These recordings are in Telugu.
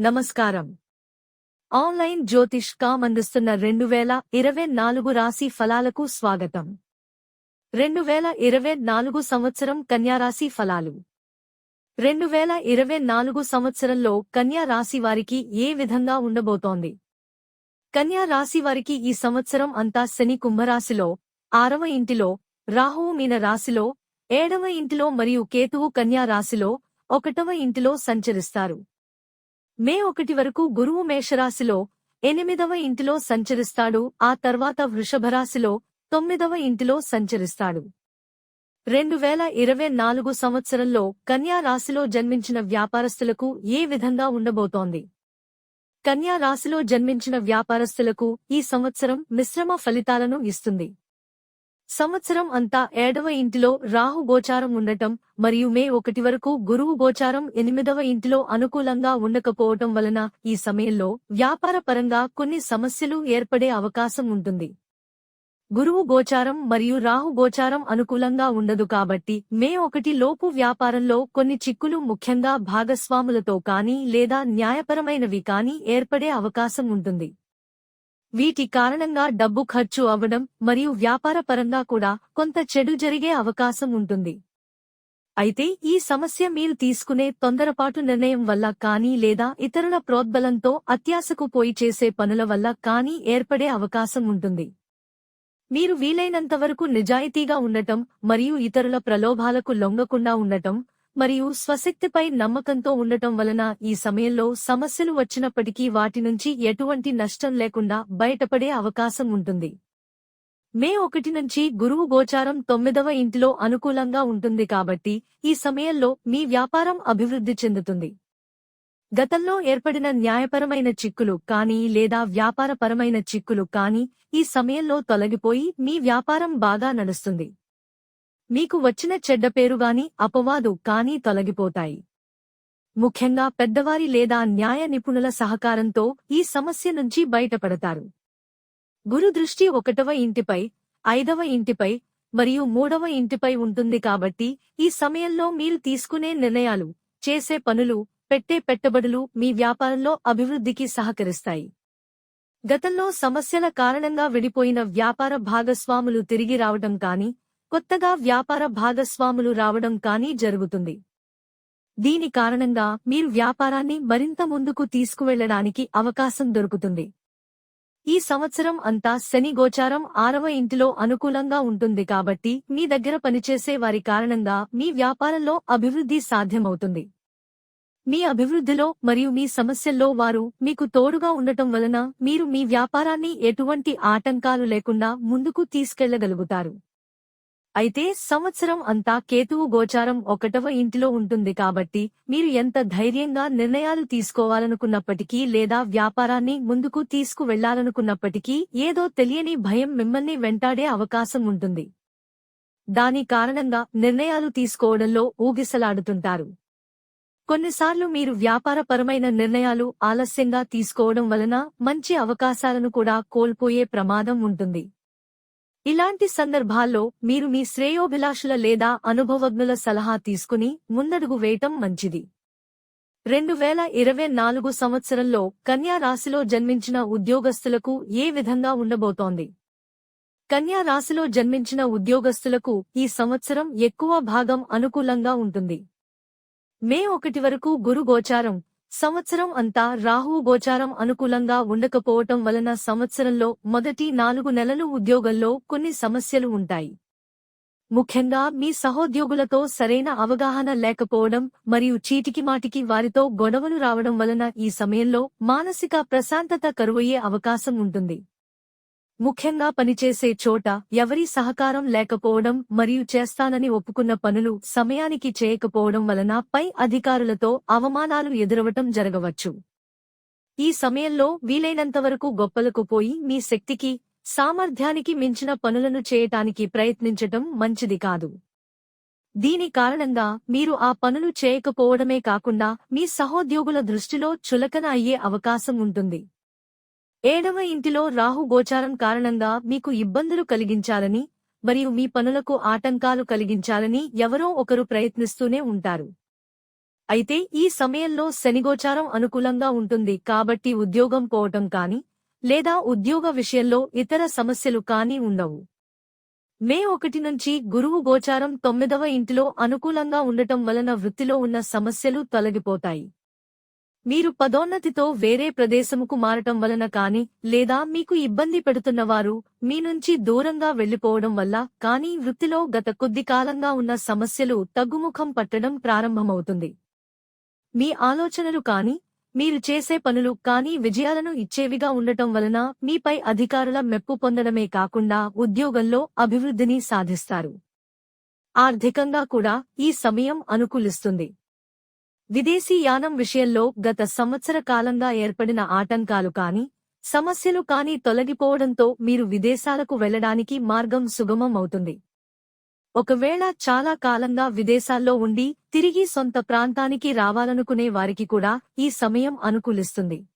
నమస్కారం. ఆన్లైన్ జ్యోతిష్ కామ్ అందిస్తున్న రెండు వేల ఇరవై నాలుగు రాశి ఫలాలకు స్వాగతం. రెండు వేల ఇరవై నాలుగు సంవత్సరం కన్యారాశి ఫలాలు. రెండు వేల ఇరవై నాలుగు సంవత్సరంలో కన్యా రాశి వారికి ఏ విధంగా ఉండబోతోంది? కన్యా రాశి వారికి ఈ సంవత్సరం అంతా శని కుంభరాశిలో ఆరవ ఇంటిలో రాహువు మీన రాశిలో ఏడవ ఇంటిలో మరియు కేతువు కన్యా రాశిలో ఒకటవ ఇంటిలో సంచరిస్తారు. మే ఒకటి వరకు గురువు మేషరాశిలో ఎనిమిదవ ఇంటిలో సంచరిస్తాడు ఆ తర్వాత వృషభరాశిలో తొమ్మిదవ ఇంటిలో సంచరిస్తాడు. రెండు వేల ఇరవై నాలుగు సంవత్సరంలో కన్యా రాశిలో జన్మించిన వ్యాపారస్తులకు ఏ విధంగా ఉండబోతోంది? కన్యా రాశిలో జన్మించిన వ్యాపారస్తులకు ఈ సంవత్సరం మిశ్రమ ఫలితాలను ఇస్తుంది. సంవత్సరం అంతా ఏడవ ఇంటిలో రాహు గోచారం ఉండటం మరియు మే ఒకటి వరకు గురువు గోచారం ఎనిమిదవ ఇంటిలో అనుకూలంగా ఉండకపోవటం వలన ఈ సమయంలో వ్యాపారపరంగా కొన్ని సమస్యలు ఏర్పడే అవకాశం ఉంటుంది. గురువు గోచారం మరియు రాహు గోచారం అనుకూలంగా ఉండదు కాబట్టి మే ఒకటి లోపు వ్యాపారంలో కొన్ని చిక్కులు ముఖ్యంగా భాగస్వాములతో కానీ లేదా న్యాయపరమైనవి కానీ ఏర్పడే అవకాశం ఉంటుంది. వీటి కారణంగా డబ్బు ఖర్చు అవ్వడం మరియు వ్యాపార పరంగా కూడా కొంత చెడు జరిగే అవకాశం ఉంటుంది. అయితే ఈ సమస్య మీరు తీసుకునే తొందరపాటు నిర్ణయం వల్ల కానీ లేదా ఇతరుల ప్రోద్బలంతో అత్యాశకు పోయి చేసే పనుల వల్ల కానీ ఏర్పడే అవకాశం ఉంటుంది. మీరు వీలైనంతవరకు నిజాయితీగా ఉండటం మరియు ఇతరుల ప్రలోభాలకు లొంగకుండా ఉండటం మరియు స్వశక్తిపై నమ్మకంతో ఉండటం వలన ఈ సమయంలో సమస్యలు వచ్చినప్పటికీ వాటి నుంచి ఎటువంటి నష్టం లేకుండా బయటపడే అవకాశం ఉంటుంది. మే ఒకటి నుంచి గురువు గోచారం తొమ్మిదవ ఇంటిలో అనుకూలంగా ఉంటుంది కాబట్టి ఈ సమయంలో మీ వ్యాపారం అభివృద్ధి చెందుతుంది. గతంలో ఏర్పడిన న్యాయపరమైన చిక్కులు కానీ లేదా వ్యాపారపరమైన చిక్కులు కానీ ఈ సమయంలో తొలగిపోయి మీ వ్యాపారం బాగా నడుస్తుంది. మీకు వచ్చిన చెడ్డ పేరుగాని అపవాదు కానీ తొలగిపోతాయి. ముఖ్యంగా పెద్దవారి లేదా న్యాయ నిపుణుల సహకారంతో ఈ సమస్య నుంచి బయటపడతారు. గురు దృష్టి ఒకటవ ఇంటిపై ఐదవ ఇంటిపై మరియు మూడవ ఇంటిపై ఉంటుంది కాబట్టి ఈ సమయంలో మీరు తీసుకునే నిర్ణయాలు చేసే పనులు పెట్టే పెట్టుబడులు మీ వ్యాపారంలో అభివృద్ధికి సహకరిస్తాయి. గతంలో సమస్యల కారణంగా విడిపోయిన వ్యాపార భాగస్వాములు తిరిగి రావటం కానీ కొత్తగా వ్యాపార భాగస్వాములు రావడం కానీ జరుగుతుంది. దీని కారణంగా మీరు వ్యాపారాన్ని మరింత ముందుకు తీసుకువెళ్ళడానికి అవకాశం దొరుకుతుంది. ఈ సంవత్సరం అంతా శని గోచారం ఆరవ ఇంటిలో అనుకూలంగా ఉంటుంది కాబట్టి మీ దగ్గర పనిచేసే వారి కారణంగా మీ వ్యాపారంలో అభివృద్ధి సాధ్యమవుతుంది. మీ అభివృద్ధిలో మరియు మీ సమస్యల్లో వారు మీకు తోడుగా ఉండటం వలన మీరు మీ వ్యాపారాన్ని ఎటువంటి ఆటంకాలు లేకుండా ముందుకు తీసుకెళ్ళగలుగుతారు. అయితే సంవత్సరం అంతా కేతువు గోచారం ఒకటవ ఇంటిలో ఉంటుంది కాబట్టి మీరు ఎంత ధైర్యంగా నిర్ణయాలు తీసుకోవాలనుకున్నప్పటికీ లేదా వ్యాపారాన్ని ముందుకు తీసుకువెళ్ళాలనుకున్నప్పటికీ ఏదో తెలియని భయం మిమ్మల్ని వెంటాడే అవకాశం ఉంటుంది. దాని కారణంగా నిర్ణయాలు తీసుకోవడంలో ఊగిసలాడుతుంటారు. కొన్నిసార్లు మీరు వ్యాపారపరమైన నిర్ణయాలు ఆలస్యంగా తీసుకోవడం వలన మంచి అవకాశాలను కూడా కోల్పోయే ప్రమాదం ఉంటుంది. ఇలాంటి సందర్భాల్లో మీరు మీ శ్రేయోభిలాషుల లేదా అనుభవజ్ఞుల సలహా తీసుకుని ముందడుగు వేయటం మంచిది. రెండు వేల ఇరవై నాలుగు సంవత్సరంలో కన్యా రాశిలో జన్మించిన ఉద్యోగస్తులకు ఏ విధంగా ఉండబోతోంది? కన్యా రాశిలో జన్మించిన ఉద్యోగస్తులకు ఈ సంవత్సరం ఎక్కువ భాగం అనుకూలంగా ఉంటుంది. మే ఒకటి వరకు గురు గోచారం సంవత్సరం అంతా రాహువు గోచారం అనుకూలంగా ఉండకపోవటం వలన సంవత్సరంలో మొదటి నాలుగు నెలలు ఉద్యోగంలో కొన్ని సమస్యలు ఉంటాయి. ముఖ్యంగా మీ సహోద్యోగులతో సరైన అవగాహన లేకపోవడం మరియు చీటికి మాటికి వారితో గొడవలు రావడం వలన ఈ సమయంలో మానసిక ప్రశాంతత కరువయ్యే అవకాశం ఉంటుంది. ముఖ్యంగా పనిచేసే చోట ఎవరి సహకారం లేకపోవడం మరియు చేస్తానని ఒప్పుకున్న పనులు సమయానికి చేయకపోవడం వలన పై అధికారులతో అవమానాలు ఎదురవటం జరగవచ్చు. ఈ సమయంలో వీలైనంతవరకు గొప్పలకు పోయి మీ శక్తికి సామర్థ్యానికి మించిన పనులను చేయటానికి ప్రయత్నించటం మంచిది కాదు. దీని కారణంగా మీరు ఆ పనులు చేయకపోవడమే కాకుండా మీ సహోద్యోగుల దృష్టిలో చులకన అయ్యే అవకాశం ఉంటుంది. ఏడవ ఇంటిలో రాహు గోచారం కారణంగా మీకు ఇబ్బందులు కలిగించాలని మరియు మీ పనులకు ఆటంకాలు కలిగించాలని ఎవరో ఒకరు ప్రయత్నిస్తూనే ఉంటారు. అయితే ఈ సమయంలో శనిగోచారం అనుకూలంగా ఉంటుంది కాబట్టి ఉద్యోగం పోవటం కాని లేదా ఉద్యోగ విషయంలో ఇతర సమస్యలు కాని ఉండవు. మే ఒకటి నుంచి గురువు గోచారం తొమ్మిదవ ఇంటిలో అనుకూలంగా ఉండటం వలన వృత్తిలో ఉన్న సమస్యలు తొలగిపోతాయి. మీరు పదోన్నతితో వేరే ప్రదేశముకు మారటం వలన కాని లేదా మీకు ఇబ్బంది పెడుతున్నవారు మీ నుంచి దూరంగా వెళ్ళిపోవడం వల్ల కానీ వృత్తిలో గత కొద్ది కాలంగా ఉన్న సమస్యలు తగ్గుముఖం పట్టడం ప్రారంభమవుతుంది. మీ ఆలోచనలు కాని మీరు చేసే పనులు కానీ విజయాలను ఇచ్చేవిగా ఉండటం వలన మీపై అధికారుల మెప్పు పొందడమే కాకుండా ఉద్యోగంలో అభివృద్ధిని సాధిస్తారు. ఆర్థికంగా కూడా ఈ సమయం అనుకూలిస్తుంది. విదేశీ యానం విషయంలో గత సంవత్సర కాలంగా ఏర్పడిన ఆటంకాలు కాని సమస్యలు కాని తొలగిపోవడంతో మీరు విదేశాలకు వెళ్ళడానికి మార్గం సుగమం అవుతుంది. ఒకవేళ చాలా కాలంగా విదేశాల్లో ఉండి తిరిగి సొంత ప్రాంతానికి రావాలనుకునే వారికి కూడా ఈ సమయం అనుకూలిస్తుంది.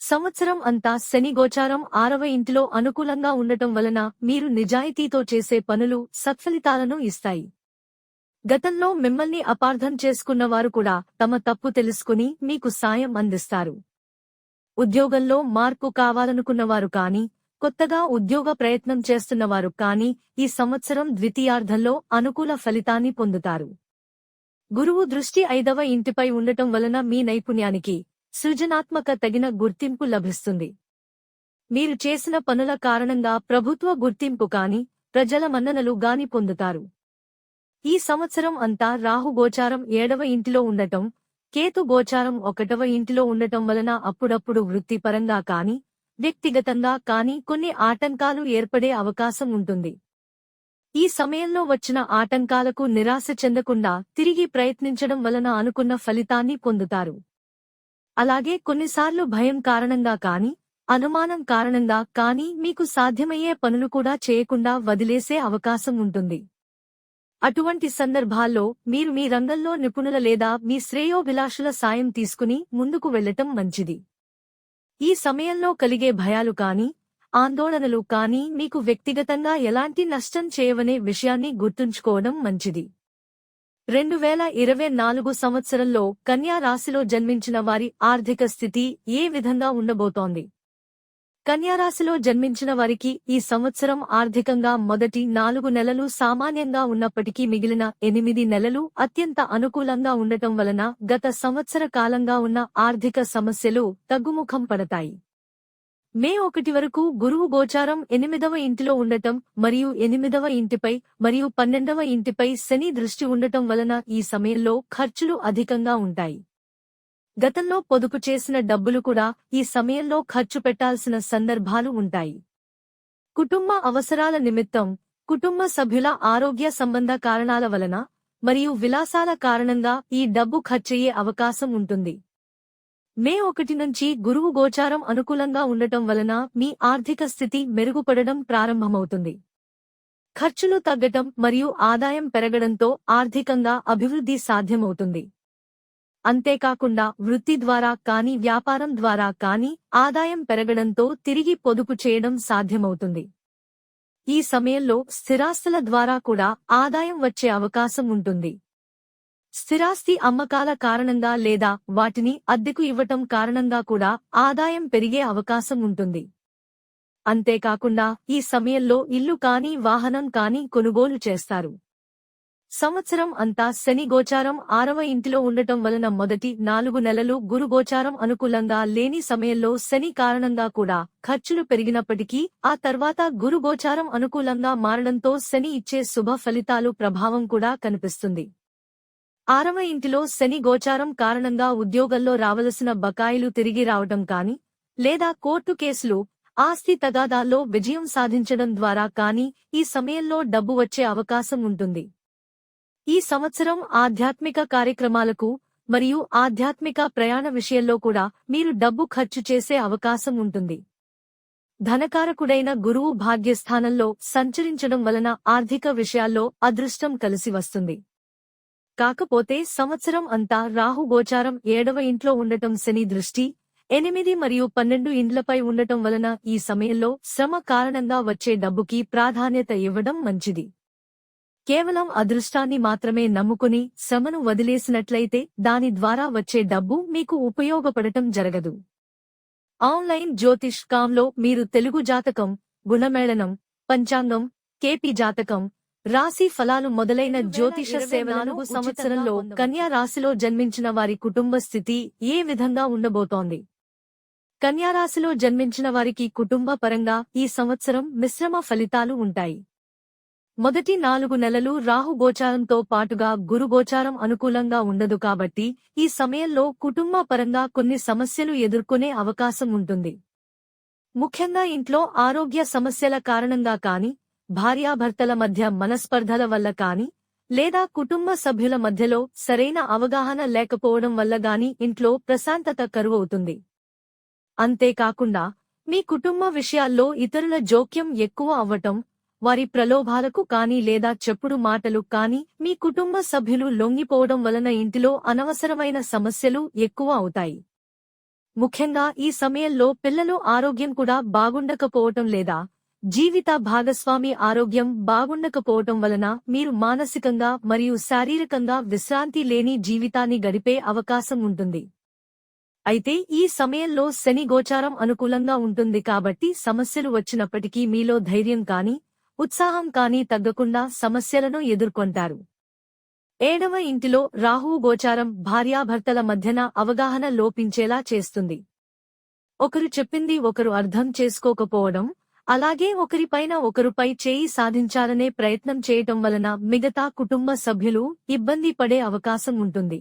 సంవత్సరం అంతా శనిగోచారం ఆరవ ఇంటిలో అనుకూలంగా ఉండటం వలన మీరు నిజాయితీతో చేసే పనులు సత్ఫలితాలను ఇస్తాయి. గతంలో మిమ్మల్ని అపార్థం చేసుకున్నవారు కూడా తమ తప్పు తెలుసుకుని మీకు సాయం అందిస్తారు. ఉద్యోగంలో మార్పు కావాలనుకున్నవారు కాని కొత్తగా ఉద్యోగ ప్రయత్నం చేస్తున్నవారు కాని ఈ సంవత్సరం ద్వితీయార్థంలో అనుకూల ఫలితాన్ని పొందుతారు. గురువు దృష్టి ఐదవ ఇంటిపై ఉండటం వలన మీ నైపుణ్యానికి సృజనాత్మక తగిన గుర్తింపు లభిస్తుంది. మీరు చేసిన పనుల కారణంగా ప్రభుత్వ గుర్తింపు కాని ప్రజల మన్ననలు గాని పొందుతారు. ఈ సంవత్సరం అంతా రాహు గోచారం ఏడవ ఇంటిలో ఉండటం కేతు గోచారం ఒకటవ ఇంటిలో ఉండటం వలన అప్పుడప్పుడు వృత్తిపరంగా కాని వ్యక్తిగతంగా కాని కొన్ని ఆటంకాలు ఏర్పడే అవకాశం ఉంటుంది. ఈ సమయంలో వచ్చిన ఆటంకాలకు నిరాశ చెందకుండా తిరిగి ప్రయత్నించడం వలన అనుకున్న ఫలితాన్ని పొందుతారు. అలాగే కొన్నిసార్లు భయం కారణంగా కాని అనుమానం కారణంగా కాని మీకు సాధ్యమయ్యే పనులు కూడా చేయకుండా వదిలేసే అవకాశం ఉంటుంది. అటువంటి సందర్భాల్లో మీరు మీ రంగంలో నిపుణుల లేదా మీ శ్రేయోభిలాషుల సాయం తీసుకుని ముందుకు వెళ్ళటం మంచిది. ఈ సమయంలో కలిగే భయాలు కాని ఆందోళనలు కాని మీకు వ్యక్తిగతంగా ఎలాంటి నష్టం చేయవనే విషయాన్ని గుర్తుంచుకోవడం మంచిది. రెండు వేల ఇరవై నాలుగు సంవత్సరంలో కన్యా రాశిలో జన్మించిన వారి ఆర్థిక స్థితి ఏ విధంగా ఉండబోతోంది? కన్యారాశిలో జన్మించిన వారికి ఈ సంవత్సరం ఆర్థికంగా మొదటి నాలుగు నెలలు సామాన్యంగా ఉన్నప్పటికీ మిగిలిన ఎనిమిది నెలలు అత్యంత అనుకూలంగా ఉండటం వలన గత సంవత్సర కాలంగా ఉన్న ఆర్థిక సమస్యలు తగ్గుముఖం పడతాయి. మే ఒకటి వరకు గురువు గోచారం ఎనిమిదవ ఇంటిలో ఉండటం మరియు ఎనిమిదవ ఇంటిపై మరియు పన్నెండవ ఇంటిపై శని దృష్టి ఉండటం వలన ఈ సమయంలో ఖర్చులు అధికంగా ఉంటాయి. గతంలో పొదుపు చేసిన డబ్బులు కూడా ఈ సమయంలో ఖర్చు పెట్టాల్సిన సందర్భాలు ఉంటాయి. కుటుంబ అవసరాల నిమిత్తం కుటుంబ సభ్యుల ఆరోగ్య సంబంధ కారణాల వలన మరియు విలాసాల కారణంగా ఈ డబ్బు ఖర్చయ్యే అవకాశం ఉంటుంది. మే ఒకటి నుంచి గురువు గోచారం అనుకూలంగా ఉండటం వలన మీ ఆర్థిక స్థితి మెరుగుపడడం ప్రారంభమవుతుంది. ఖర్చులు తగ్గటం మరియు ఆదాయం పెరగడంతో ఆర్థికంగా అభివృద్ధి సాధ్యమవుతుంది. అంతేకాకుండా వృత్తి ద్వారా కాని వ్యాపారం ద్వారా కాని ఆదాయం పెరగడంతో తిరిగి పొదుపు చేయడం సాధ్యమవుతుంది. ఈ సమయంలో స్థిరాస్తుల ద్వారా కూడా ఆదాయం వచ్చే అవకాశం ఉంటుంది. స్థిరాస్తి అమ్మకాల కారణంగా లేదా వాటిని అద్దెకు ఇవ్వటం కారణంగా కూడా ఆదాయం పెరిగే అవకాశం ఉంటుంది. అంతేకాకుండా ఈ సమయంలో ఇల్లు కాని వాహనం కాని కొనుగోలు చేస్తారు. సంవత్సరం అంతా శని గోచారం ఆరవ ఇంటిలో ఉండటం వలన మొదటి నాలుగు నెలలు గురు గోచారం అనుకూలంగా లేని సమయంలో శని కారణంగా కూడా ఖర్చులు పెరిగినప్పటికీ ఆ తర్వాత గురు గోచారం అనుకూలంగా మారడంతో శని ఇచ్చే శుభ ఫలితాలు ప్రభావం కూడా కనిపిస్తుంది. ఆరవ ఇంటిలో శని గోచారం కారణంగా ఉద్యోగంలో రావలసిన బకాయిలు తిరిగి రావటం కాని లేదా కోర్టు కేసులు ఆస్తి తగాదాల్లో విజయం సాధించడం ద్వారా కాని ఈ సమయంలో డబ్బు వచ్చే అవకాశం ఉంటుంది. ఈ సంవత్సరం ఆధ్యాత్మిక కార్యక్రమాలకు మరియు ఆధ్యాత్మిక ప్రయాణ విషయంలో కూడా మీరు డబ్బు ఖర్చు చేసే అవకాశం ఉంటుంది. ధనకారకుడైన గురువు భాగ్యస్థానంలో సంచరించడం వలన ఆర్థిక విషయాల్లో అదృష్టం కలిసి వస్తుంది. కాకపోతే సంవత్సరం అంతా రాహు గోచారం ఏడవ ఇంట్లో ఉండటం శని దృష్టి ఎనిమిది మరియు పన్నెండు ఇండ్లపై ఉండటం వలన ఈ సమయంలో శ్రమ కారణంగా వచ్చే డబ్బుకి ప్రాధాన్యత ఇవ్వడం మంచిది. కేవలం అదృష్టాన్ని మాత్రమే నమ్ముకుని శ్రమను వదిలేసినట్లయితే దాని ద్వారా వచ్చే డబ్బు మీకు ఉపయోగపడటం జరగదు. ఆన్లైన్ జ్యోతిష్ కాంలో మీరు తెలుగు జాతకం గుణమేళనం పంచాంగం కేపీ జాతకం రాశి ఫలాలు మొదలైన జ్యోతిష సేవలను సంవత్సరంలో కన్యా రాశిలో జన్మించిన వారి కుటుంబ స్థితి ఏ విధంగా ఉండబోతోంది? కన్యా రాశిలో జన్మించిన వారికి కుటుంబ పరంగా ఈ సంవత్సరం మిశ్రమ ఫలితాలు ఉంటాయి. మొదటి నాలుగు నెలలు రాహు గోచారంతో పాటుగా గురు గోచారం అనుకూలంగా ఉండదు కాబట్టి ఈ సమయంలో కుటుంబ పరంగా కొన్ని సమస్యలు ఎదుర్కొనే అవకాశం ఉంటుంది. ముఖ్యంగా ఇంట్లో ఆరోగ్య సమస్యల కారణంగా కాని భార్యాభర్తల మధ్య మనస్పర్ధల వల్ల కాని లేదా కుటుంబ సభ్యుల మధ్యలో సరైన అవగాహన లేకపోవడం వల్ల గాని ఇంట్లో ప్రశాంతత కరువవుతుంది. అంతేకాకుండా మీ కుటుంబ విషయాల్లో ఇతరుల జోక్యం ఎక్కువ అవ్వటం వారి ప్రలోభాలకు కానీ లేదా చెప్పుడు మాటలు కానీ మీ కుటుంబ సభ్యులు లొంగిపోవడం వలన ఇంటిలో అనవసరమైన సమస్యలు ఎక్కువ అవుతాయి. ముఖ్యంగా ఈ సమయంలో పిల్లలు ఆరోగ్యం కూడా బాగుండకపోవటం లేదా జీవిత భాగస్వామి ఆరోగ్యం బాగుండకపోవటం వలన మీరు మానసికంగా మరియు శారీరకంగా విశ్రాంతి లేని జీవితాన్ని గడిపే అవకాశం ఉంటుంది. అయితే ఈ సమయంలో శని గోచారం అనుకూలంగా ఉంటుంది కాబట్టి సమస్యలు వచ్చినప్పటికీ మీలో ధైర్యం కానీ ఉత్సాహం కాని తగ్గకుండా సమస్యలను ఎదుర్కొంటారు. ఏడవ ఇంటిలో రాహు గోచారం భార్యాభర్తల మధ్యన అవగాహన లోపించేలా చేస్తుంది. ఒకరు చెప్పింది ఒకరు అర్థం చేసుకోకపోవడం అలాగే ఒకరిపైన ఒకరుపై చేయి సాధించాలనే ప్రయత్నం చేయటం వలన మిగతా కుటుంబ సభ్యులు ఇబ్బంది పడే అవకాశం ఉంటుంది.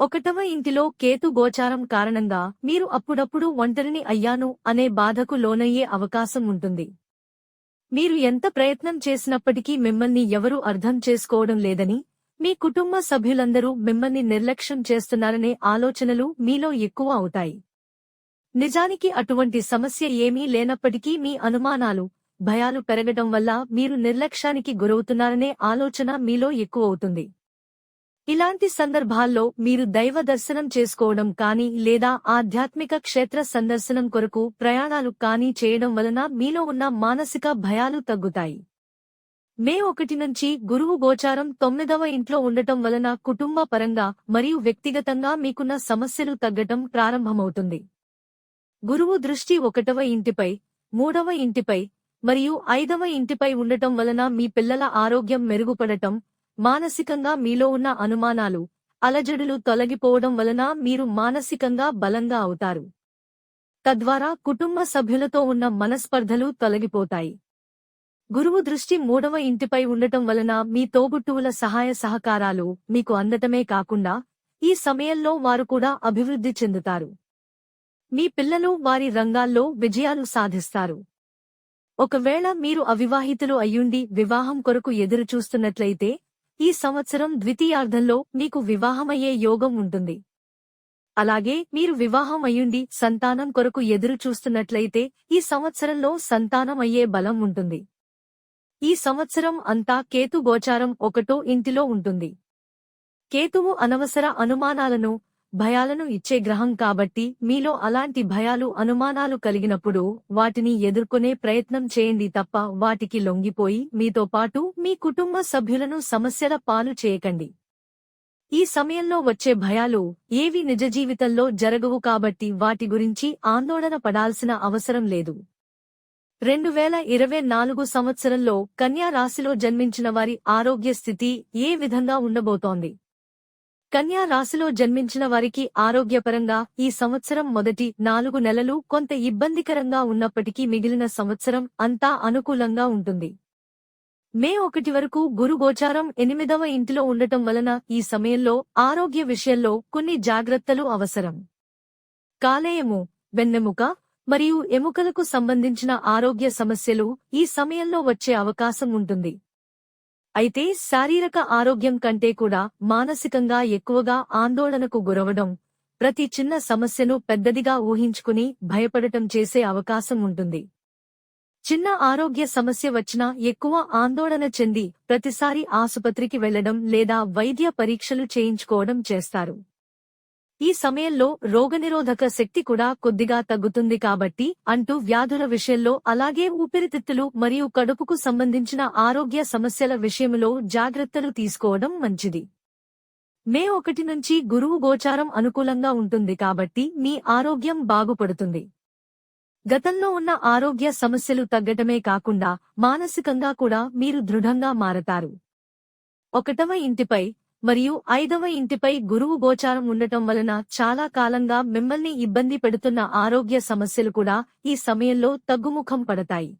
ఒకటవ ఇంటిలో కేతు గోచారం కారణంగా మీరు అప్పుడప్పుడు ఒంటరిని అయ్యాను అనే బాధకు లోనయ్యే అవకాశం ఉంటుంది. మీరు ఎంత ప్రయత్నం చేసినప్పటికీ మిమ్మల్ని ఎవరూ అర్థం చేసుకోవడం లేదని మీ కుటుంబ సభ్యులందరూ మిమ్మల్ని నిర్లక్ష్యం చేస్తున్నారనే ఆలోచనలు మీలో ఎక్కువ అవుతాయి. నిజానికి అటువంటి సమస్య ఏమీ లేనప్పటికీ మీ అనుమానాలు భయాలు పెరగడం వల్ల మీరు నిర్లక్ష్యానికి గురవుతున్నారనే ఆలోచన మీలో ఎక్కువవుతుంది ఇలాంటి సందర్భాల్లో మీరు దైవ దర్శనం చేసుకోవడం కానీ లేదా ఆధ్యాత్మిక క్షేత్ర సందర్శనం కొరకు ప్రయాణాలు కానీ చేయడం వలన మీలో ఉన్న మానసిక భయాలు తగ్గుతాయి. మే ఒకటి నుంచి గురువు గోచారం తొమ్మిదవ ఇంట్లో ఉండటం వలన కుటుంబ పరంగా మరియు వ్యక్తిగతంగా మీకున్న సమస్యలు తగ్గటం ప్రారంభమవుతుంది. గురువు దృష్టి ఒకటవ ఇంటిపై మూడవ ఇంటిపై మరియు ఐదవ ఇంటిపై ఉండటం వలన మీ పిల్లల ఆరోగ్యం మెరుగుపడటం మానసికంగా మీలో ఉన్న అనుమానాలు అలజడులు తొలగిపోవడం వలన మీరు మానసికంగా బలంగా అవుతారు. తద్వారా కుటుంబ సభ్యులతో ఉన్న మనస్పర్ధలు తొలగిపోతాయి. గురువు దృష్టి మూడవ ఇంటిపై ఉండటం వలన మీ తోబుట్టువుల సహాయ సహకారాలు మీకు అందటమే కాకుండా ఈ సమయంలో వారు కూడా అభివృద్ధి చెందుతారు. మీ పిల్లలు వారి రంగాల్లో విజయాలు సాధిస్తారు. ఒకవేళ మీరు అవివాహితులు అయ్యుండి వివాహం కొరకు ఎదురుచూస్తున్నట్లయితే ఈ సంవత్సరం ద్వితీయార్థంలో మీకు వివాహమయ్యే యోగం ఉంటుంది. అలాగే మీరు వివాహం అయ్యుండి సంతానం కొరకు ఎదురు చూస్తున్నట్లయితే ఈ సంవత్సరంలో సంతానం అయ్యే బలం ఉంటుంది. ఈ సంవత్సరం అంతా కేతు గోచారం ఒకటో ఇంటిలో ఉంటుంది. కేతువు అనవసర అనుమానాలను భయాలను ఇచ్చే గ్రహం కాబట్టి మీలో అలాంటి భయాలు అనుమానాలు కలిగినప్పుడు వాటిని ఎదుర్కొనే ప్రయత్నం చేయండి తప్ప వాటికి లొంగిపోయి మీతో పాటు మీ కుటుంబ సభ్యులను సమస్యల పాలు చేయకండి. ఈ సమయంలో వచ్చే భయాలు ఏవి నిజ జీవితంలో జరగవు కాబట్టి వాటి గురించి ఆందోళన పడాల్సిన అవసరం లేదు. రెండు వేల ఇరవై నాలుగు సంవత్సరంలో కన్యా రాశిలో జన్మించిన వారి ఆరోగ్య స్థితి ఏ విధంగా ఉండబోతోంది? కన్యా రాశిలో జన్మించిన వారికి ఆరోగ్యపరంగా ఈ సంవత్సరం మొదటి నాలుగు నెలలు కొంత ఇబ్బందికరంగా ఉన్నప్పటికీ మిగిలిన సంవత్సరం అంతా అనుకూలంగా ఉంటుంది. మే ఒకటి వరకు గురుగోచారం ఎనిమిదవ ఇంటిలో ఉండటం వలన ఈ సమయంలో ఆరోగ్య విషయంలో కొన్ని జాగ్రత్తలు అవసరం. కాలేయము వెన్నెముక మరియు ఎముకలకు సంబంధించిన ఆరోగ్య సమస్యలు ఈ సమయంలో వచ్చే అవకాశం ఉంటుంది. అయితే శారీరక ఆరోగ్యం కంటే కూడా మానసికంగా ఎక్కువగా ఆందోళనకు గురవడం ప్రతి చిన్న సమస్యను పెద్దదిగా ఊహించుకుని భయపడటం చేసే అవకాశం ఉంటుంది. చిన్న ఆరోగ్య సమస్య వచ్చినా ఎక్కువ ఆందోళన చెంది ప్రతిసారి ఆసుపత్రికి వెళ్ళడం లేదా వైద్య పరీక్షలు చేయించుకోవడం చేస్తారు. ఈ సమయంలో రోగనిరోధక శక్తి కూడా కొద్దిగా తగ్గుతుంది కాబట్టి అంటూ వ్యాధుల విషయంలో అలాగే ఊపిరితిత్తులు మరియు కడుపుకు సంబంధించిన ఆరోగ్య సమస్యల విషయంలో జాగ్రత్తలు తీసుకోవడం మంచిది. మే ఒకటి నుంచి గురువు గోచారం అనుకూలంగా ఉంటుంది కాబట్టి మీ ఆరోగ్యం బాగుపడుతుంది. గతంలో ఉన్న ఆరోగ్య సమస్యలు తగ్గటమే కాకుండా మానసికంగా కూడా మీరు దృఢంగా మారతారు. ఒకటవ ఇంటిపై మరియు ఐదవ ఇంటిపై గురువు గోచారం ఉండటం వలన చాలా కాలంగా మిమ్మల్ని ఇబ్బంది పెడుతున్న ఆరోగ్య సమస్యలు కూడా ఈ సమయంలో తగ్గుముఖం పడతాయి.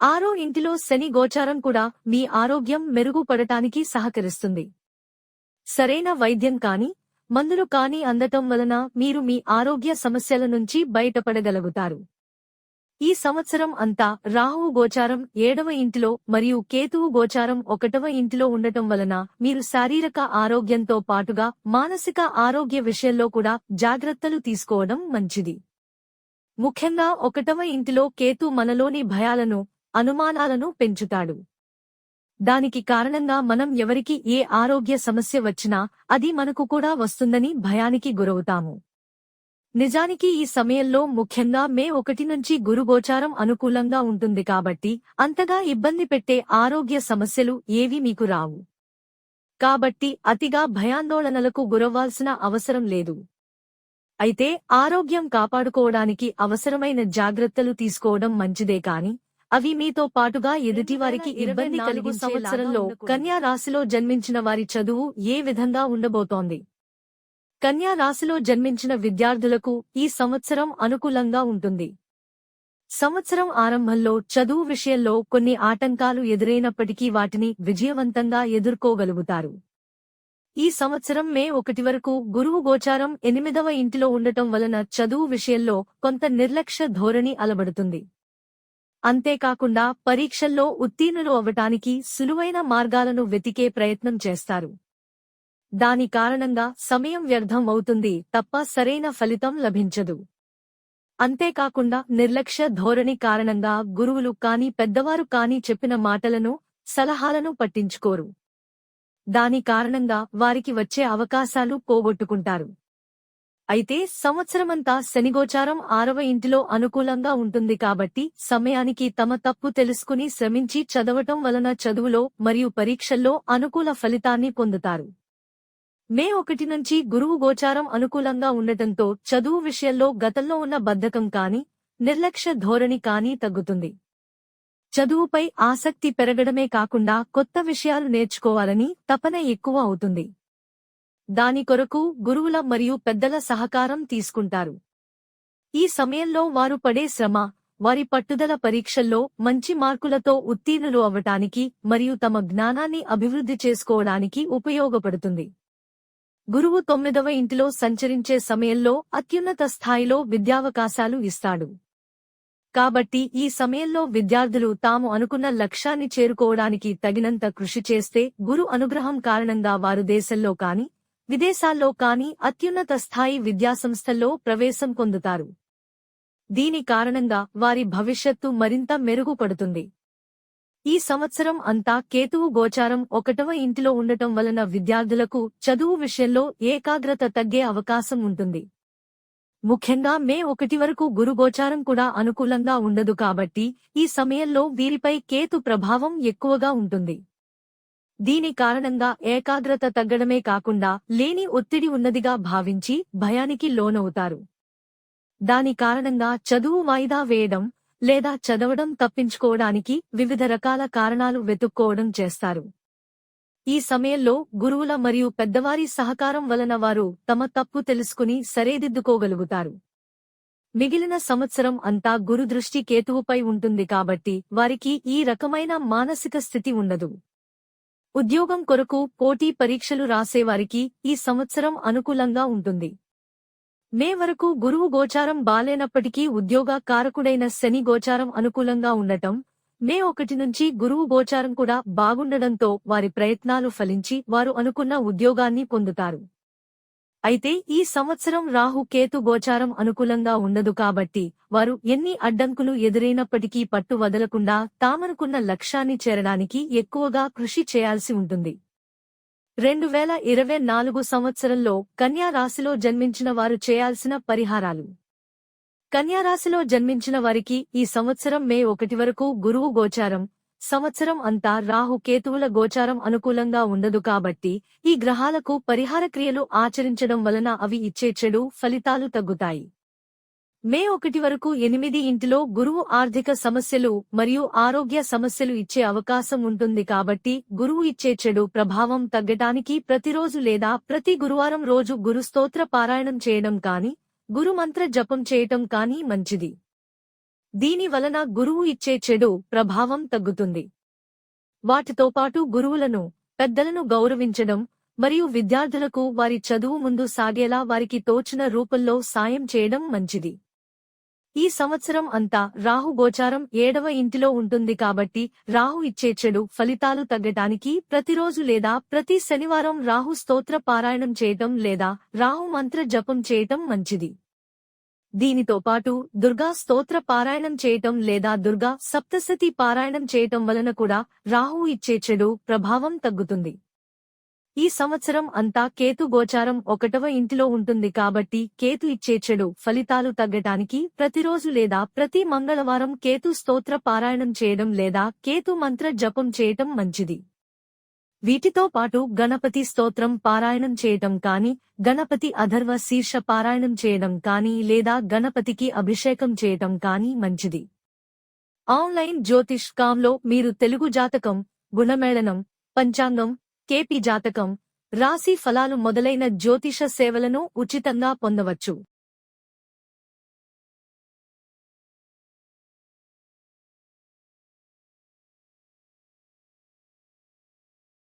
ఆరో ఇంటిలో శని గోచారం కూడా మీ ఆరోగ్యం మెరుగుపడటానికి సహకరిస్తుంది. సరైన వైద్యం కాని మందులు కాని అందటం వలన మీరు మీ ఆరోగ్య సమస్యల నుంచి బయటపడగలుగుతారు. ఈ సంవత్సరం అంతా రాహువు గోచారం ఏడవ ఇంటిలో మరియు కేతువు గోచారం ఒకటవ ఇంటిలో ఉండటం వలన మీరు శారీరక ఆరోగ్యంతో పాటుగా మానసిక ఆరోగ్య విషయంలో కూడా జాగ్రత్తలు తీసుకోవడం మంచిది. ముఖ్యంగా ఒకటవ ఇంటిలో కేతు మనలోని భయాలను అనుమానాలను పెంచుతాడు. దానికి కారణంగా మనం ఎవరికి ఏ ఆరోగ్య సమస్య వచ్చినా అది మనకు కూడా వస్తుందని భయానికి గురవుతాము. నిజానికి ఈ సమయంలో ముఖ్యంగా మే ఒకటి నుంచి గురుగోచారం అనుకూలంగా ఉంటుంది కాబట్టి అంతగా ఇబ్బంది పెట్టే ఆరోగ్య సమస్యలు ఏవీ మీకు రావు. కాబట్టి అతిగా భయాందోళనలకు గురవ్వాల్సిన అవసరం లేదు. అయితే ఆరోగ్యం కాపాడుకోవడానికి అవసరమైన జాగ్రత్తలు తీసుకోవడం మంచిదే కాని అవి మీతో పాటుగా ఎదుటివారికి ఇబ్బంది కలిగి సంవత్సరంలో కన్యా రాశిలో జన్మించిన వారి చదువు ఏ విధంగా ఉండబోతోంది? కన్యా రాశిలో జన్మించిన విద్యార్థులకు ఈ సంవత్సరం అనుకూలంగా ఉంటుంది. సంవత్సరం ఆరంభంలో చదువు విషయంలో కొన్ని ఆటంకాలు ఎదురైనప్పటికీ వాటిని విజయవంతంగా ఎదుర్కోగలుగుతారు. ఈ సంవత్సరం మే ఒకటి వరకు గురువు గోచారం ఎనిమిదవ ఇంటిలో ఉండటం వలన చదువు విషయంలో కొంత నిర్లక్ష్య ధోరణి అలబడుతుంది. అంతేకాకుండా పరీక్షల్లో ఉత్తీర్ణులు అవ్వటానికి సులువైన మార్గాలను వెతికే ప్రయత్నం చేస్తారు. దాని కారణంగా సమయం వ్యర్థం అవుతుంది తప్ప సరైన ఫలితం లభించదు. అంతేకాకుండా నిర్లక్ష్య ధోరణి కారణంగా గురువులు కాని పెద్దవారు కాని చెప్పిన మాటలను సలహాలను పట్టించుకోరు. దాని కారణంగా వారికి వచ్చే అవకాశాలు పోగొట్టుకుంటారు. అయితే సంవత్సరమంతా శనిగోచారం ఆరవ ఇంటిలో అనుకూలంగా ఉంటుంది కాబట్టి సమయానికి తమ తప్పు తెలుసుకుని శ్రమించి చదవటం వలన చదువులో మరియు పరీక్షల్లో అనుకూల ఫలితాన్ని పొందుతారు. మే ఒకటి నుంచి గురువు గోచారం అనుకూలంగా ఉండటంతో చదువు విషయంలో గతంలో ఉన్న బద్ధకం కాని నిర్లక్ష్య ధోరణి కాని తగ్గుతుంది. చదువుపై ఆసక్తి పెరగడమే కాకుండా కొత్త విషయాలు నేర్చుకోవాలని తపన ఎక్కువ అవుతుంది. దాని కొరకు గురువుల మరియు పెద్దల సహకారం తీసుకుంటారు. ఈ సమయంలో వారు పడే శ్రమ వారి పట్టుదల పరీక్షల్లో మంచి మార్కులతో ఉత్తీర్ణులు అవ్వటానికి మరియు తమ జ్ఞానాన్ని అభివృద్ధి చేసుకోవడానికి ఉపయోగపడుతుంది. గురువు తొమ్మిదవ ఇంటిలో సంచరించే సమయంలో అత్యున్నత స్థాయిలో విద్యావకాశాలు ఇస్తాడు. కాబట్టి ఈ సమయంలో విద్యార్థులు తాము అనుకున్న లక్ష్యాన్ని చేరుకోవడానికి తగినంత కృషి చేస్తే గురు అనుగ్రహం కారణంగా వారు దేశంలో కాని విదేశాల్లో కాని అత్యున్నత స్థాయి విద్యాసంస్థల్లో ప్రవేశం పొందుతారు. దీని కారణంగా వారి భవిష్యత్తు మరింత మెరుగుపడుతుంది. ఈ సంవత్సరం అంతా కేతువు గోచారం ఒకటవ ఇంటిలో ఉండటం వలన విద్యార్థులకు చదువు విషయంలో ఏకాగ్రత తగ్గే అవకాశం ఉంటుంది. ముఖ్యంగా మే ఒకటి వరకు గురుగోచారం కూడా అనుకూలంగా ఉండదు కాబట్టి ఈ సమయంలో వీరిపై కేతు ప్రభావం ఎక్కువగా ఉంటుంది. దీని కారణంగా ఏకాగ్రత తగ్గడమే కాకుండా లేని ఒత్తిడి ఉన్నదిగా భావించి భయానికి లోనవుతారు. దాని కారణంగా చదువు వాయిదా వేయడం లేదా చదవడం తప్పించుకోవడానికి వివిధ రకాల కారణాలు వెతుక్కోవడం చేస్తారు. ఈ సమయంలో గురువుల మరియు పెద్దవారి సహకారం వలన వారు తమ తప్పు తెలుసుకుని సరేదిద్దుకోగలుగుతారు. మిగిలిన సంవత్సరం అంతా గురుదృష్టి కేతువుపై ఉంటుంది కాబట్టి వారికి ఈ రకమైన మానసిక స్థితి ఉండదు. ఉద్యోగం కొరకు పోటీ పరీక్షలు రాసేవారికి ఈ సంవత్సరం అనుకూలంగా ఉంటుంది. మే వరకు గురువు గోచారం బాలేనప్పటికీ ఉద్యోగ కారకుడైన శని గోచారం అనుకూలంగా ఉండటం మే ఒకటి నుంచి గురువు గోచారం కూడా బాగుండడంతో వారి ప్రయత్నాలు ఫలించి వారు అనుకున్న ఉద్యోగాన్ని పొందుతారు. అయితే ఈ సంవత్సరం రాహు కేతు గోచారం అనుకూలంగా ఉండదు కాబట్టి వారు ఎన్ని అడ్డంకులు ఎదురైనప్పటికీ పట్టు వదలకుండా తామనుకున్న లక్ష్యాన్ని చేరడానికి ఎక్కువగా కృషి చేయాల్సి ఉంటుంది. రెండు వేల ఇరవై నాలుగు సంవత్సరంలో కన్యారాశిలో జన్మించిన వారు చేయాల్సిన పరిహారాలు. కన్యారాశిలో జన్మించిన వారికి ఈ సంవత్సరం మే ఒకటి వరకు గురువు గోచారం. సంవత్సరం అంతా రాహు కేతువుల గోచారం అనుకూలంగా ఉండదు కాబట్టి ఈ గ్రహాలకు పరిహార క్రియలు ఆచరించడం వలన అవి ఇచ్చే చెడు ఫలితాలు తగ్గుతాయి. మే ఒకటి వరకు ఎనిమిది ఇంటిలో గురువు ఆర్థిక సమస్యలు మరియు ఆరోగ్య సమస్యలు ఇచ్చే అవకాశం ఉంటుంది కాబట్టి గురువు ఇచ్చే చెడు ప్రభావం తగ్గటానికి ప్రతిరోజు లేదా ప్రతి గురువారం రోజు గురు స్తోత్ర పారాయణం చేయడం కాని గురుమంత్ర జపం చేయటం కానీ మంచిది. దీని వలన గురువు ఇచ్చే చెడు ప్రభావం తగ్గుతుంది. వాటితో పాటు గురువులను పెద్దలను గౌరవించడం మరియు విద్యార్థులకు వారి చదువు ముందు సాగేలా వారికి తోచిన రూపంలో సాయం చేయడం మంచిది. ఈ సంవత్సరం అంతా రాహు గోచారం ఏడవ ఇంటిలో ఉంటుంది కాబట్టి రాహు ఇచ్చే చెడు ఫలితాలు తగ్గటానికి ప్రతిరోజు లేదా ప్రతి శనివారం రాహు స్తోత్ర పారాయణం చేయటం లేదా రాహు మంత్ర జపం చేయటం మంచిది. దీనితో పాటు దుర్గా స్తోత్ర పారాయణం చేయటం లేదా దుర్గా సప్తశతి పారాయణం చేయటం వలన కూడా రాహు ఇచ్చే చెడు ప్రభావం తగ్గుతుంది. ఈ సంవత్సరం అంతా కేతు గోచారం ఒకటవ ఇంటిలో ఉంటుంది కాబట్టి కేతు ఇచ్చే చెడు ఫలితాలు తగ్గటానికి ప్రతిరోజు లేదా ప్రతి మంగళవారం కేతు స్తోత్ర పారాయణం చేయడం లేదా కేతు మంత్ర జపం చేయటం మంచిది. వీటితో పాటు గణపతి స్తోత్రం పారాయణం చేయటం కాని గణపతి అధర్వ శీర్ష పారాయణం చేయడం కాని లేదా గణపతికి అభిషేకం చేయటం కాని మంచిది. ఆన్లైన్ జ్యోతిష్ కాంలో మీరు తెలుగు జాతకం గుణమేళనం పంచాంగం కేపీ జాతకం రాశి ఫలాలు మొదలైన జ్యోతిష సేవలను ఉచితంగా పొందవచ్చు.